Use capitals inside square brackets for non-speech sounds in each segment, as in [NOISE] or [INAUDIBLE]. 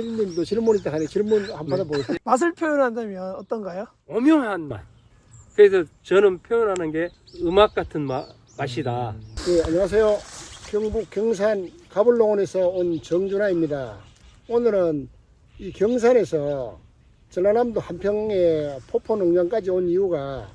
피디님도 질문 있다 하니 질문 한번 받아보겠습니다. 맛을 표현한다면 어떤가요? 오묘한 맛. 그래서 저는 표현하는 게 음악 같은 맛, 맛이다. 네, 안녕하세요. 경북 경산 가불농원에서 온 정준하입니다. 오늘은 이 경산에서 전라남도 한평에 포포 농장까지 온 이유가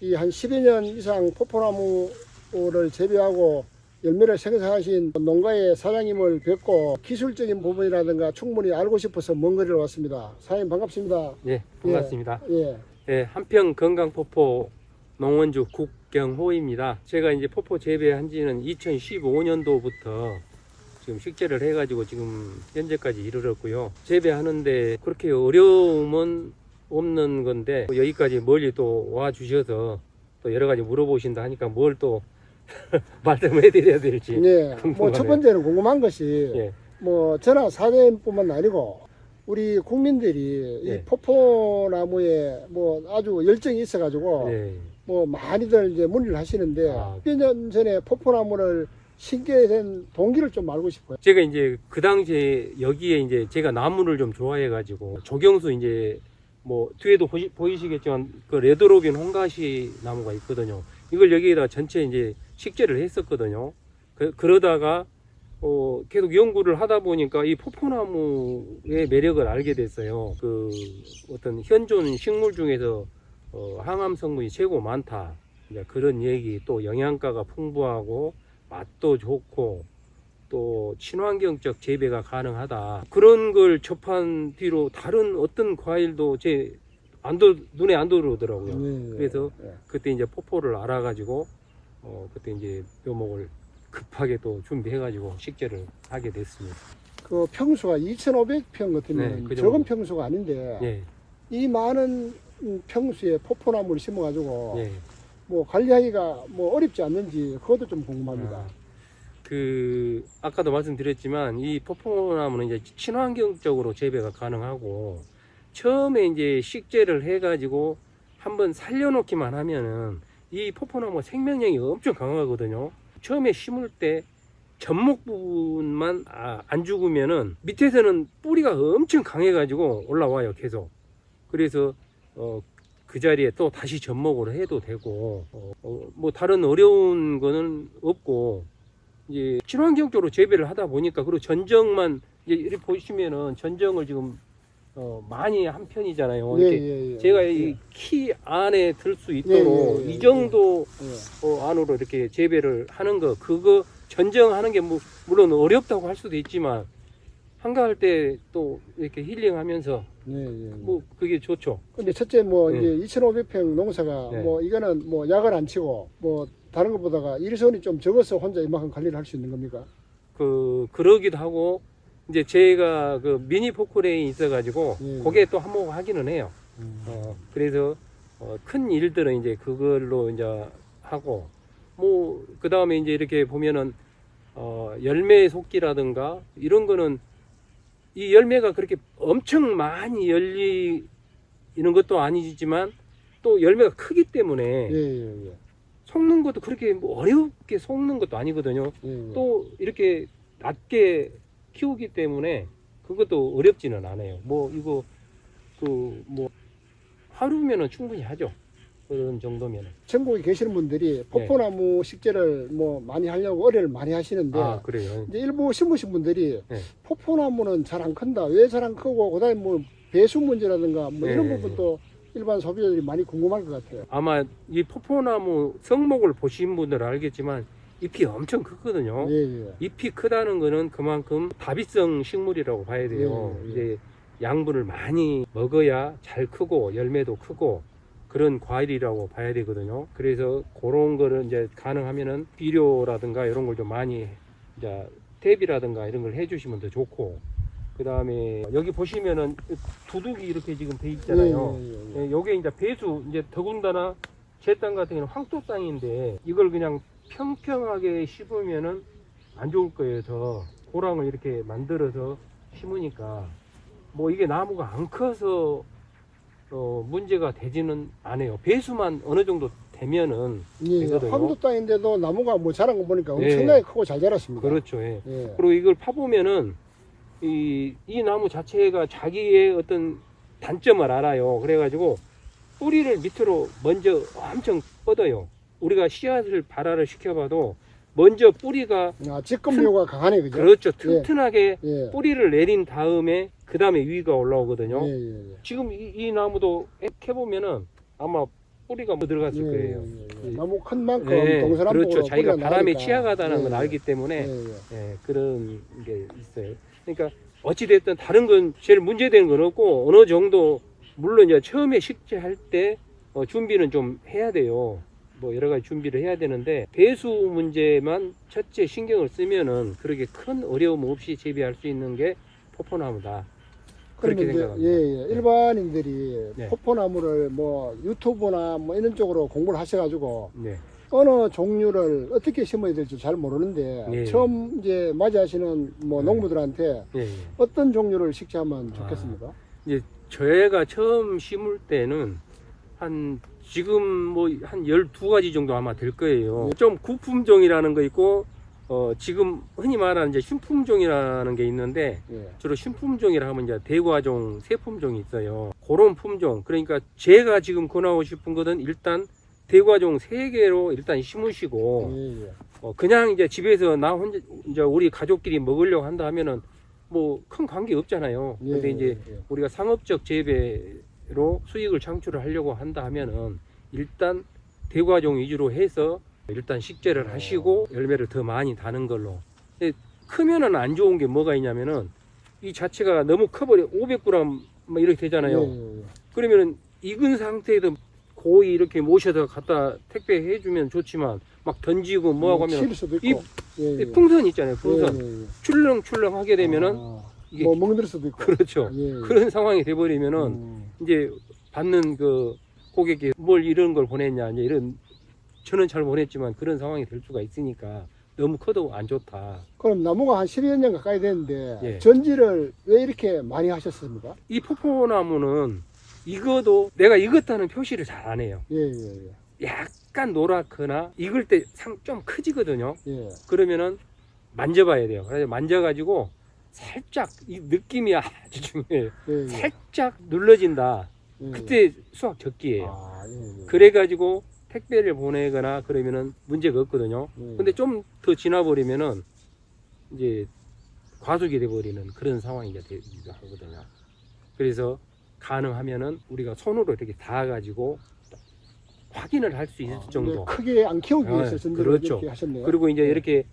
이 한 10여 년 이상 포포나무를 재배하고 열매를 생산하신 농가의 사장님을 뵙고 기술적인 부분이라든가 충분히 알고 싶어서 먼 거리로 왔습니다. 사장님 반갑습니다. 네, 반갑습니다. 예. 네, 한평 건강포포 농원주 국경호입니다. 제가 이제 포포 재배한 지는 2015년도부터 지금 식재를 해가지고 지금 현재까지 이르렀고요. 재배하는데 그렇게 어려움은 없는 건데 여기까지 멀리 또 와 주셔서 또 여러 가지 물어보신다 하니까 뭘또 [LAUGHS] 말씀해드려야 될지. 네. 뭐. 첫 번째는 궁금한 것이 예. 뭐 전화 사장님뿐만 아니고 우리 국민들이 이 예. 포포나무에 뭐 아주 열정이 있어가지고 네. 뭐 많이들 이제 문의를 하시는데 아. 몇 년 전에 포포나무를 심게 된 동기를 좀 알고 싶어요. 제가 이제 그 당시에 여기에 이제 제가 나무를 좀 좋아해가지고 조경수 이제 뭐 뒤에도 보시, 보이시겠지만 그 레드로빈 홍가시 나무가 있거든요. 이걸 여기에다 전체 이제 식재를 했었거든요. 그, 그러다가 어, 계속 연구를 하다 보니까 이 포포나무의 매력을 알게 됐어요. 그 어떤 현존 식물 중에서 어, 항암 성분이 최고 많다. 그런 얘기 또 영양가가 풍부하고 맛도 좋고 또 친환경적 재배가 가능하다 그런 걸 접한 뒤로 다른 어떤 과일도 제안 들, 눈에 안 들어오더라고요. 네. 그래서 네. 그때 이제 포포를 알아가지고 어 그때 이제 묘목을 급하게 또 준비해가지고 식재를 하게 됐습니다. 그 평수가 2,500평 같으면 네, 그 정도. 적은 평수가 아닌데 예, 이 많은 음, 평수에 포포나무를 심어가지고 예. 뭐 관리하기가 뭐 어렵지 않는지 그것도 좀 궁금합니다. 아, 그 아까도 말씀드렸지만 이 포포나무는 이제 친환경적으로 재배가 가능하고 처음에 이제 식재를 해가지고 한번 살려놓기만 하면은 이 포포나무 생명력이 엄청 강하거든요. 처음에 심을 때 접목 부분만 아, 안 죽으면은 밑에서는 뿌리가 엄청 강해가지고 올라와요 계속. 그래서 어, 그 자리에 또 다시 접목을 해도 되고 어, 어, 뭐 다른 어려운 거는 없고 이제 친환경적으로 재배를 하다 보니까 그리고 전정만 이제 이렇게 보시면은 전정을 지금 어, 많이 한 편이잖아요. 예, 이렇게 예, 예. 제가 예. 이키 안에 들 수 있도록 예, 예, 예, 이 정도 예. 어, 안으로 이렇게 재배를 하는 거 그거 전정하는 게 뭐, 물론 어렵다고 할 수도 있지만 한가할 때 또 이렇게 힐링하면서 예, 예, 예. 뭐 그게 좋죠. 근데 첫째 뭐 네. 이제 2,500평 농사가 네. 뭐 이거는 뭐 약을 안 치고 뭐 다른 것보다가 일손이 좀 적어서 혼자 이만큼 관리를 할 수 있는 겁니까? 그 그러기도 하고 이제 제가 그 미니 포크레인이 있어가지고 예. 거기에 또 한몫 하기는 해요. 어, 그래서 어, 큰 일들은 이제 그걸로 이제 하고 뭐 그 다음에 이제 이렇게 보면은 어, 열매 속기라든가 이런 거는 이 열매가 그렇게 엄청 많이 열리는 것도 아니지만 또 열매가 크기 때문에 예, 예, 예. 속는 것도 그렇게 뭐 어렵게 속는 것도 아니거든요. 예, 예. 또 이렇게 낮게 키우기 때문에 그것도 어렵지는 않아요. 뭐 이거 그 뭐 하루면은 충분히 하죠. 그런 정도면은. 전국에 계시는 분들이 포포나무 식재를 뭐 많이 하려고 의뢰를 많이 하시는데 아 그래요. 이제 일부 심으신 분들이 네. 포포나무는 잘 안 큰다. 왜 잘 안 크고 그다음에 뭐 배수 문제라든가 뭐 이런 네. 부분도 일반 소비자들이 많이 궁금할 것 같아요. 아마 이 포포나무 성목을 보신 분들은 알겠지만 잎이 엄청 크거든요. 예, 예. 잎이 크다는 거는 그만큼 다비성 식물이라고 봐야 돼요. 예, 예. 이제 양분을 많이 먹어야 잘 크고 열매도 크고 그런 과일이라고 봐야 되거든요. 그래서 그런 거를 이제 가능하면은 비료라든가 이런 걸 좀 많이 이제 탭이라든가 이런 걸 해주시면 더 좋고 그 다음에 여기 보시면은 두둑이 이렇게 지금 돼 있잖아요. 예, 예, 예, 예. 예, 요게 이제 배수 이제 더군다나 제 땅 같은 경우는 황토 땅인데 이걸 그냥 평평하게 심으면은 안 좋을 거예요. 더 고랑을 이렇게 만들어서 심으니까 뭐 이게 나무가 안 커서 어 문제가 되지는 않아요. 배수만 어느 정도 되면은 예, 되거든요. 황도 땅인데도 나무가 뭐 자란 거 보니까 예. 엄청나게 크고 잘 자랐습니다. 그렇죠. 예. 예. 그리고 이걸 파보면은 이, 이 나무 자체가 자기의 어떤 단점을 알아요. 그래가지고 뿌리를 밑으로 먼저 엄청 뻗어요. 우리가 씨앗을 발화를 시켜봐도 먼저 뿌리가 아, 직검료가 강하네, 그죠? 그렇죠. 튼튼하게 예. 뿌리를 내린 다음에 그 다음에 위가 올라오거든요. 예, 예, 예. 지금 이, 이 나무도 해보면은 아마 뿌리가 뭐 들어갔을 예, 거예요. 예, 예. 너무 큰 만큼 예, 동서남북으로 그렇죠. 자기가 바람에. 취약하다는 예, 걸 예. 알기 때문에 예, 예. 예, 그런 게 있어요. 그러니까 어찌 됐든 다른 건 제일 문제되는 건 없고 어느 정도 물론 이제 처음에 식재할 때 어, 준비는 좀 해야 돼요. 뭐 여러 가지 준비를 해야 되는데 배수 문제만 첫째 신경을 쓰면은 그렇게 큰 어려움 없이 재배할 수 있는 게 포포나무다. 그렇게 이제 생각합니다. 예, 예. 일반인들이 네. 포포나무를 뭐 유튜브나 뭐 이런 쪽으로 공부를 하셔가지고 네. 어느 종류를 어떻게 심어야 될지 잘 모르는데 예. 처음 이제 맞이하시는 뭐 네. 농부들한테 예, 예. 어떤 종류를 식재하면 아. 좋겠습니까? 저희가 처음 심을 때는 한 지금 뭐 한 12가지 정도 아마 될 거예요. 좀 구품종이라는 거 있고 어 지금 흔히 말하는 이제 신품종이라는 게 있는데 예. 주로 신품종이라 하면 이제 대과종, 세품종이 있어요. 그런 품종. 그러니까 제가 지금 권하고 싶은 것은 일단 대과종 세 개로 일단 심으시고 예, 예. 어, 그냥 이제 집에서 나 혼자 이제 우리 가족끼리 먹으려고 한다 하면은 뭐 큰 관계 없잖아요. 예, 근데 이제 예, 예. 우리가 상업적 재배 로 수익을 창출을 하려고 한다 하면은 일단 대과종 위주로 해서 일단 식재를 하시고 열매를 더 많이 다는 걸로. 근데 크면은 안 좋은 게 뭐가 있냐면은 이 자체가 너무 커버려 500g 막 이렇게 되잖아요. 예, 예, 예. 그러면은 익은 상태에도 고이 이렇게 모셔서 갖다 택배해 주면 좋지만 막 던지고 뭐하고 하면 칠 수도 이- 예, 예. 풍선 있잖아요. 풍선 예, 예, 예. 출렁출렁 하게 되면은 아, 이게 뭐 멍들 수도 있고 그렇죠. 예, 예. 그런 상황이 돼버리면은 음, 이제 받는 그 고객이 뭘 이런 걸 보냈냐 이제 이런 저는 잘 보냈지만 그런 상황이 될 수가 있으니까 너무 커도 안 좋다. 그럼 나무가 한 12여 년 가까이 됐는데 예. 전지를 왜 이렇게 많이 하셨습니까? 이 포포나무는 익어도 내가 익었다는 표시를 잘 안 해요. 예, 예, 약간 노랗거나 익을 때좀 커지거든요. 예. 예. 그러면은 만져봐야 돼요. 그래서 만져가지고 살짝 이 느낌이 아주 중요해요. 예, 예. 살짝 눌러진다. 예, 예. 그때 수확 적기예요. 아, 예, 예. 그래가지고 택배를 보내거나 그러면은 문제가 없거든요. 예. 근데 좀 더 지나버리면은 이제 과속이 돼버리는 그런 상황이 되기도 하거든요. 그래서 가능하면은 우리가 손으로 이렇게 닿아가지고 확인을 할 수 있을 아, 정도. 크게 안 키우기 아, 위해서 전지를 그렇죠. 이렇게 하셨네요. 그리고 이제 예. 이렇게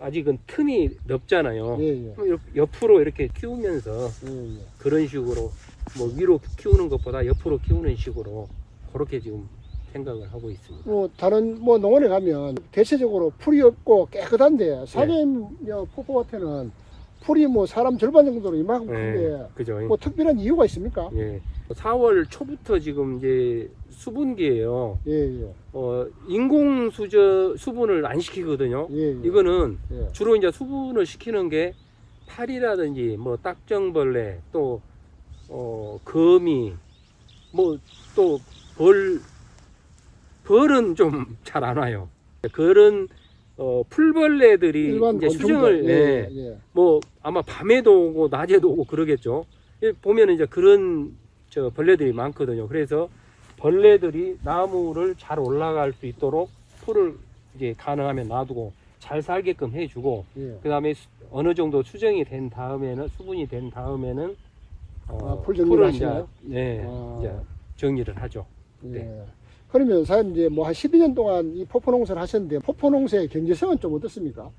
아직은 틈이 넓잖아요. 예, 예. 그럼 옆으로 이렇게 키우면서 예, 예. 그런 식으로 뭐 위로 키우는 것보다 옆으로 키우는 식으로 그렇게 지금 생각을 하고 있습니다. 뭐 다른 뭐 농원에 가면 대체적으로 풀이 없고 네. 깨끗한데 사장님 여 포포 같은 풀이 뭐 사람 절반 정도로 이만큼 큰데 예, 그죠. 뭐 특별한 이유가 있습니까? 예. 4월 초부터 지금 이제 수분기예요. 예, 예, 어, 인공 수저 수분을 안 시키거든요. 예, 예. 이거는 예. 주로 이제 수분을 시키는 게 파리라든지 뭐 딱정벌레 또 어, 거미 뭐 또 벌 벌은 좀 잘 안 와요. 그런 어, 풀벌레들이 이제. 수정을 예, 예, 예. 뭐 아마 밤에도 오고 낮에도 오고 그러겠죠. 예, 보면 이제 그런 저 벌레들이 많거든요. 그래서 벌레들이 나무를 잘 올라갈 수 있도록 풀을 이제 가능하면 놔두고 잘 살게끔 해주고 예. 그 다음에 어느 정도 수정이 된 다음에는 수분이 된 다음에는 어, 아, 풀 정리를 풀을 이제 하시나요? 네 아. 이제 정리를 하죠. 예. 네. 그러면 사장님 이제 뭐 한 12년 동안 이 포포 농사를 하셨는데 포포 농사의 경제성은 좀 어떻습니까?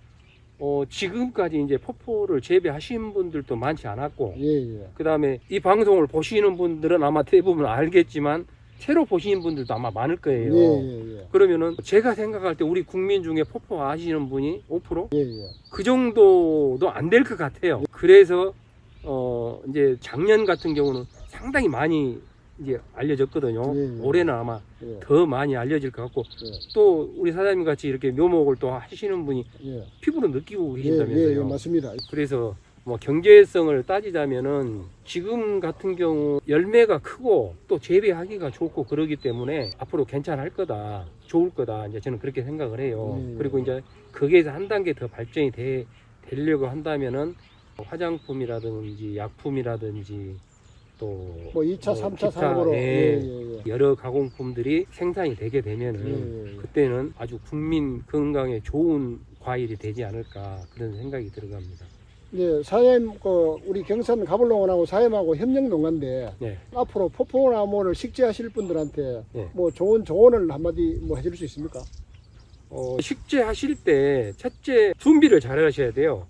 어, 지금까지 이제 포포를 재배하신 분들도 많지 않았고 예, 예. 그 다음에 이 방송을 보시는 분들은 아마 대부분 알겠지만 새로 보시는 분들도 아마 많을 거예요. 예, 예, 예. 그러면은 제가 생각할 때 우리 국민 중에 포포 아시는 분이 5%? 예, 예. 그 정도도 안 될 것 같아요. 그래서 어 이제 작년 같은 경우는 상당히 많이 이제 알려졌거든요. 예, 예. 올해는 아마 예, 더 많이 알려질 것 같고 예, 또 우리 사장님 같이 이렇게 묘목을 또 하시는 분이 예. 피부로 느끼고 예, 예, 계신다면서요. 예, 맞습니다. 그래서 뭐 경제성을 따지자면은 지금 같은 경우 열매가 크고 또 재배하기가 좋고 그러기 때문에 앞으로 괜찮을 거다 좋을 거다 이제 저는 그렇게 생각을 해요 예. 그리고 이제 거기에서 한 단계 더 발전이 돼, 되려고 한다면은 화장품이라든지 약품이라든지 또뭐 2차, 뭐 3차 기타, 산업으로 예. 예, 예, 예. 여러 가공품들이 생산이 되게 되면은 예, 예. 그때는 아주 국민 건강에 좋은 과일이 되지 않을까 그런 생각이 들어갑니다. 예, 사장님, 그 우리 경산 가불농원하고 사장님하고 협력 농가인데 네. 앞으로 포포나무를 식재하실 분들한테 네. 뭐 좋은 조언을 한마디 뭐 해줄 수 있습니까? 어, 식재하실 때 첫째 준비를 잘 하셔야 돼요.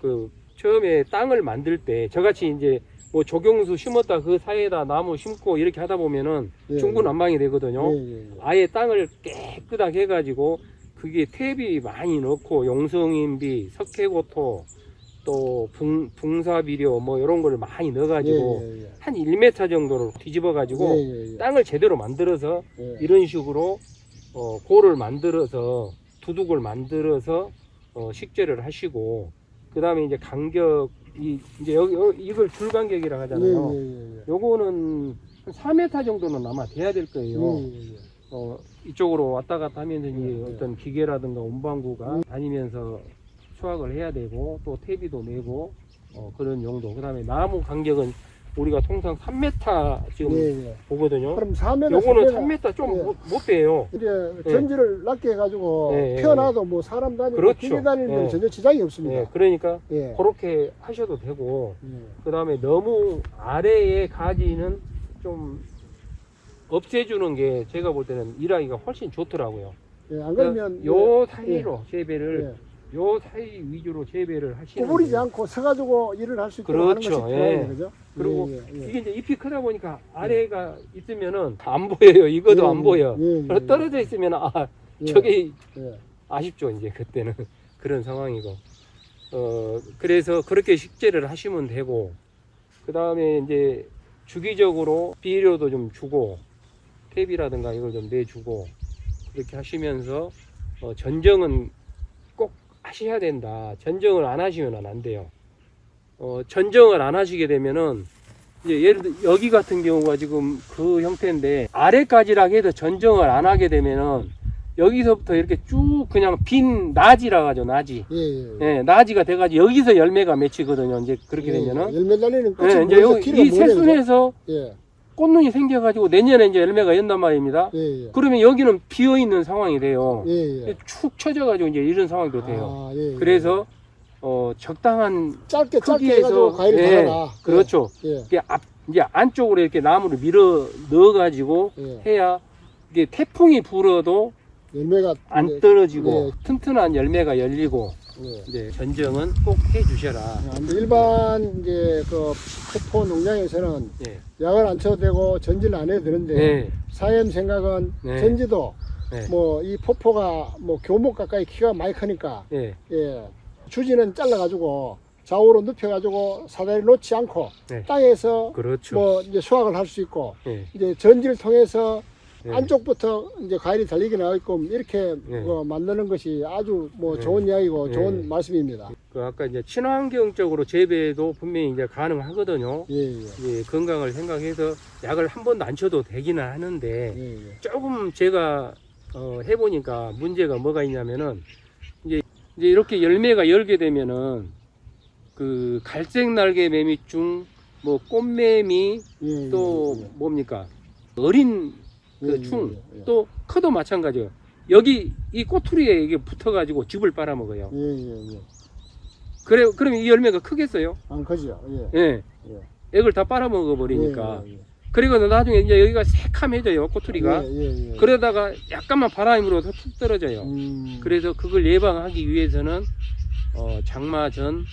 그 처음에 땅을 만들 때 저같이 이제 뭐 조경수 심었다 그 사이에다 나무 심고 이렇게 하다 보면은 예, 중구난방이 되거든요. 예, 예, 예. 아예 땅을 깨끗하게 해가지고 그게 탭이 많이 넣고 용성인비, 석회고토 또 붕, 붕사비료 뭐 이런 걸 많이 넣어가지고 예, 예, 예. 한 1m 정도로 뒤집어가지고 예, 예, 예. 땅을 제대로 만들어서 예. 이런 식으로 어, 골을 만들어서 두둑을 만들어서 어, 식재를 하시고 그 다음에 이제 간격 이 이제 여기 여- 이걸 줄 간격이라 하잖아요. 예, 예, 예. 요거는 한 4m 정도는 아마 돼야 될 거예요. 예, 예, 예. 어, 이쪽으로 왔다 갔다 하면서 네. 어떤 기계라든가 운반구가 다니면서 수확을 해야 되고 또 퇴비도 내고 어, 그런 용도. 그 다음에 나무 간격은 우리가 통상 3m 지금 예, 예. 보거든요. 그럼 4m, 요거는 3m 좀 예. 못, 못 빼요. 이제 예. 전지를 낮게 해가지고 예, 예, 펴놔도 뭐 사람 다니고 그렇죠. 기계 데는 예. 전혀 지장이 예, 없습니다. 그러니까 예. 그렇게 하셔도 되고 예. 그 다음에 너무 아래의 가지는 좀 없애주는 게 제가 볼 때는 일하기가 훨씬 좋더라고요. 예, 안 그러면 요 사이로 재배를 예. 요 사이 위주로 재배를 하시는 구부리지 게 않고 서가지고 일을 할 수 있도록 하는 것이 그렇죠. 필요해요, 예. 그리고 예, 예, 예. 이게 이제 잎이 크다 보니까 아래가 있으면은 안 보여요. 이것도 예, 안 보여. 예, 예, 그래서 떨어져 있으면 아 예, 저게 예. 아쉽죠. 이제 그때는 [LAUGHS] 그런 상황이고. 어 그래서 그렇게 식재를 하시면 되고 그 다음에 이제 주기적으로 비료도 좀 주고 탭이라든가 이걸 좀 내주고 그렇게 하시면서 어, 전정은 꼭 하셔야 된다. 전정을 안 하시면 안 돼요. 어, 전정을 안 하시게 되면은 이제 예를 들어 여기 같은 경우가 지금 그 형태인데 아래까지라 해도 전정을 안 하게 되면은 여기서부터 이렇게 쭉 그냥 빈 나지라 하죠 나지. 예, 예, 예. 예, 나지가 돼가지고 여기서 열매가 맺히거든요. 이제 그렇게 예, 되면은. 예. 열매 달리는 끝이 예, 이제 키가 이 새순에서? 예, 꽃눈이 생겨가지고 내년에 이제 열매가 연단 말입니다. 예, 예. 그러면 여기는 비어 있는 상황이 돼요. 예, 예. 축 처져가지고 이제 이런 상황도 돼요. 아, 예, 예. 그래서 어 적당한 짧게 짧게 크기에서 해가지고 과일을 예, 달아라. 그렇죠. 예, 이게 앞 이제 안쪽으로 이렇게 나무를 밀어 넣어가지고 예. 해야 이게 태풍이 불어도 열매가 안 떨어지고 예. 튼튼한 열매가 열리고 예. 이제 전정은 꼭 해주셔라. 아, 근데 일반 이제 그 포포 농장에서는 예, 약을 안 쳐도 되고 전지를 안 해도 되는데 네, 사연 생각은 네. 전지도 네, 뭐이 포포가 뭐 교목 가까이 키가 많이 크니까 예, 예 주지는 잘라가지고 좌우로 눕혀가지고 사다리 놓지 않고 네. 땅에서 그렇죠. 뭐 이제 수확을 할 수 있고 예, 이제 전지를 통해서 예. 안쪽부터 이제 과일이 달리게 나게끔 이렇게 네. 뭐 만드는 것이 아주 뭐 네. 좋은 이야기고 네. 좋은 말씀입니다. 그 아까 이제 친환경적으로 재배도 분명히 이제 가능하거든요. 예, 예. 예, 건강을 생각해서 약을 한 번도 안 쳐도 되기는 하는데 예, 예. 조금 제가 어, 해보니까 문제가 뭐가 있냐면은 이제 이제 이렇게 열매가 열게 되면은 그 갈색 날개 매미 중 뭐 꽃매미 예, 또 예, 예. 뭡니까 어린 예, 그 예, 충 예, 예. 또 커도 마찬가지예요. 여기 이 꼬투리에 이게 붙어가지고 즙을 빨아먹어요. 예, 예, 예. 그래 그러면 이 열매가 크겠어요? 안 크죠. 예. 예. 예. 액을 다 빨아먹어 버리니까. 예, 예, 그리고 나중에 이제 여기가 새카매져요 꼬투리가. 예, 예, 예. 그러다가 약간만 불어서 툭 떨어져요. 음, 그래서 그걸 예방하기 위해서는 어, 장마 전,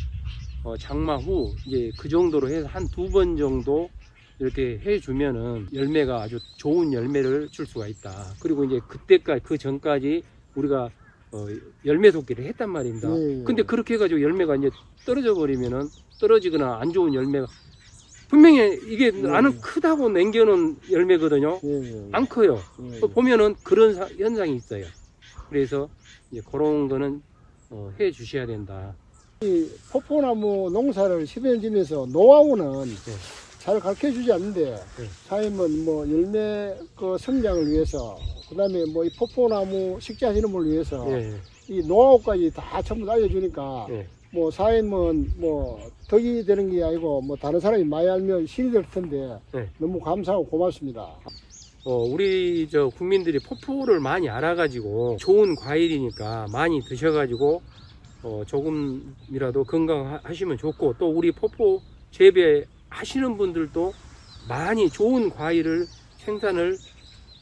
어, 장마 후 이제 그 정도로 해서 한 두 번 정도 이렇게 해주면은 열매가 아주 좋은 열매를 줄 수가 있다. 그리고 이제 그때까지 그 전까지 우리가 어, 열매 돋기를 했단 말입니다. 예, 예. 근데 그렇게 해가지고 열매가 이제 떨어져 버리면은 떨어지거나 안 좋은 열매가 분명히 이게 나는 크다고 남겨놓은 열매거든요. 예, 예, 예. 안 커요. 예, 예. 또 보면은 그런 사- 현상이 있어요. 그래서 이제 그런 거는 어, 해 주셔야 된다. 이 포포나무 농사를 10여 년 지면서 노하우는 네. 잘 가르쳐 주지 않는데 네. 사임은 뭐 열매 그 성장을 위해서 그다음에 뭐 이 포포나무 식재하시는 분을 위해서 예, 이 노하우까지 다 전부 다 알려주니까 예, 뭐 사임은 뭐 덕이 되는 게 아니고 뭐 다른 사람이 많이 알면 신이 될 텐데 네. 너무 감사하고 고맙습니다. 어, 우리 저 국민들이 포포를 많이 알아가지고 좋은 과일이니까 많이 드셔가지고 어, 조금이라도 건강하시면 좋고 또 우리 포포 재배 하시는 분들도 많이 좋은 과일을 생산을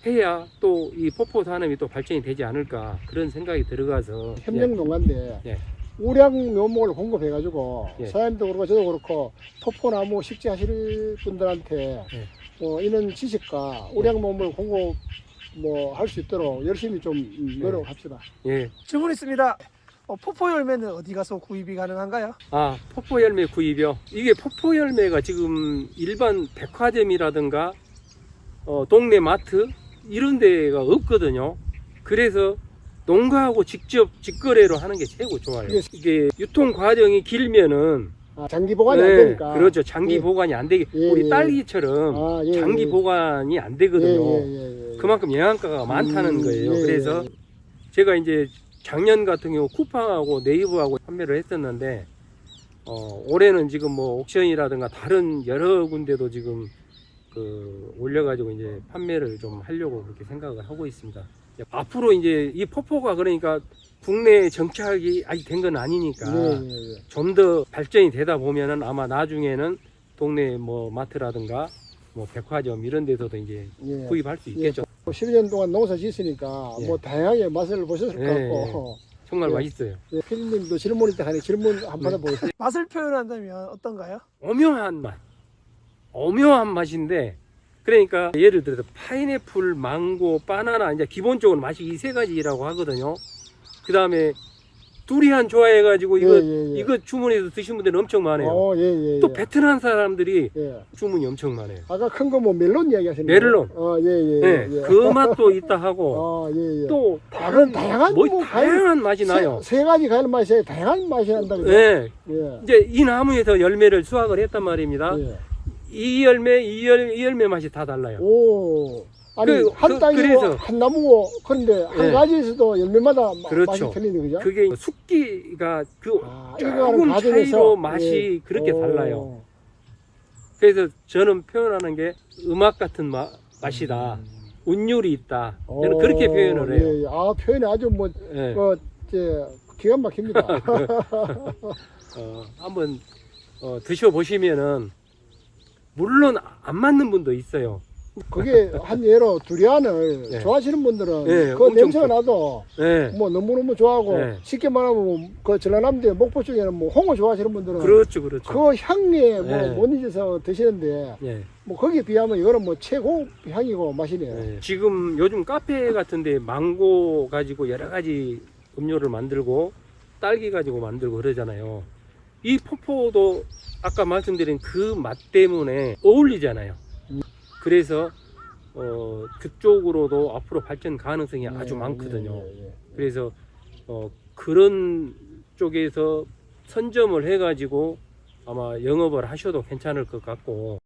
해야 또 이 포포 산업이 또 발전이 되지 않을까 그런 생각이 들어가서 협력 농가인데 예. 우량 묘목을 공급해가지고 예. 사장님도 그렇고 저도 그렇고 포포나무 식재하실 분들한테 예. 뭐 이런 지식과 우량 묘목을 공급 뭐 할 수 있도록 열심히 좀 음, 노력합시다. 예. 질문 있습니다. 어, 포포 열매는 어디 가서 구입이 가능한가요? 아, 포포 열매 구입이요. 이게 포포 열매가 지금 일반 백화점이라든가 어, 동네 마트 이런 데가 없거든요. 그래서 농가하고 직접 직거래로 하는 게 최고 좋아요. 이게- 이게 유통 과정이 길면은 아, 장기 보관이 안 네, 되니까. 그렇죠. 장기 예. 보관이 안 되게 예, 우리 예. 딸기처럼 아, 예, 장기 예. 보관이 안 되거든요. 예, 예, 예, 예. 그만큼 영양가가 많다는 음, 거예요. 예, 그래서 예. 제가 이제 작년 같은 경우 쿠팡하고 네이버하고 판매를 했었는데 어, 올해는 지금 뭐 옥션이라든가 다른 여러 군데도 지금 그 올려가지고 이제 판매를 좀 하려고 그렇게 생각을 하고 있습니다. 앞으로 이제 이 포포가 그러니까 국내 정착이 아직 된 건 아니니까 예, 예, 예. 좀더 발전이 되다 보면은 아마 나중에는 동네 뭐 마트라든가 뭐 백화점 이런 데서도 이제 예. 구입할 수 있겠죠. 10년 동안 농사 짓으니까 예. 뭐 다양하게 맛을 보셨을 것 예, 같고 정말 예. 맛있어요. 예, 피디님도 질문 있다 하니 질문 한번 네. 해보겠습니다. 맛을 표현한다면 어떤가요? 오묘한 맛. 오묘한 맛인데 그러니까 예를 들어서 파인애플, 망고, 바나나 이제 기본적으로 맛이 이 세 가지라고 하거든요. 그 다음에 두리안 좋아해가지고 이거 예, 예, 예. 이거 주문해서 드신 분들은 엄청 많아요. 어, 예, 예, 또 예. 베트남 사람들이 예. 주문이 엄청 많아요. 아까 큰 거 뭐 멜론 이야기 하시는 멜론. 어, 예, 예, 네, 예. 그 맛도 있다 하고 [LAUGHS] 어, 예, 예. 또 다른 다양한 뭐뭐 다양한 맛이 나요. 세, 세 가지 과일 맛이 다양한 맛이 난다 그죠? 네, 예. 이제 이 나무에서 열매를 수확을 했단 말입니다. 예. 이 열매, 이, 열, 이 열매 맛이 다 달라요. 오. 아니 그- 한 그- 땅이고 그래서- 한 나무고 그런데 한 예. 가지에서도 열매마다 마- 그렇죠. 맛이 틀리는 거죠? 그게 숙기가 그 아, 조금 차이로 맛이 예. 그렇게 오. 달라요. 그래서 저는 표현하는 게 음악 같은 마- 맛이다. 운율이 있다. 저는 오, 그렇게 표현을 해요. 예, 예. 아 표현이 아주 뭐 예. 그, 저, 기가 막힙니다. [LAUGHS] 어, 한번 어, 드셔보시면은 물론 안 맞는 분도 있어요. 그게 한 예로 두리안을 예. 좋아하시는 분들은 예, 그 엄청 냄새가 좋- 나도 네. 뭐 너무너무 좋아하고 예. 쉽게 말하면 그 전라남도 목포 쪽에는 뭐 홍어 좋아하시는 분들은 그렇죠, 그렇죠. 그 향에 뭐 예. 못 잊어서 드시는데 예. 뭐 거기에 비하면 이거는 뭐 최고 향이고 맛이네요. 예. 지금 요즘 카페 같은데 망고 가지고 여러 가지 음료를 만들고 딸기 가지고 만들고 그러잖아요. 이 포포도 아까 말씀드린 그 맛 때문에 어울리잖아요. 음. 그래서 어, 그쪽으로도 앞으로 발전 가능성이 예, 아주 많거든요. 예, 예, 예. 그래서 어, 그런 쪽에서 선점을 해가지고 아마 영업을 하셔도 괜찮을 것 같고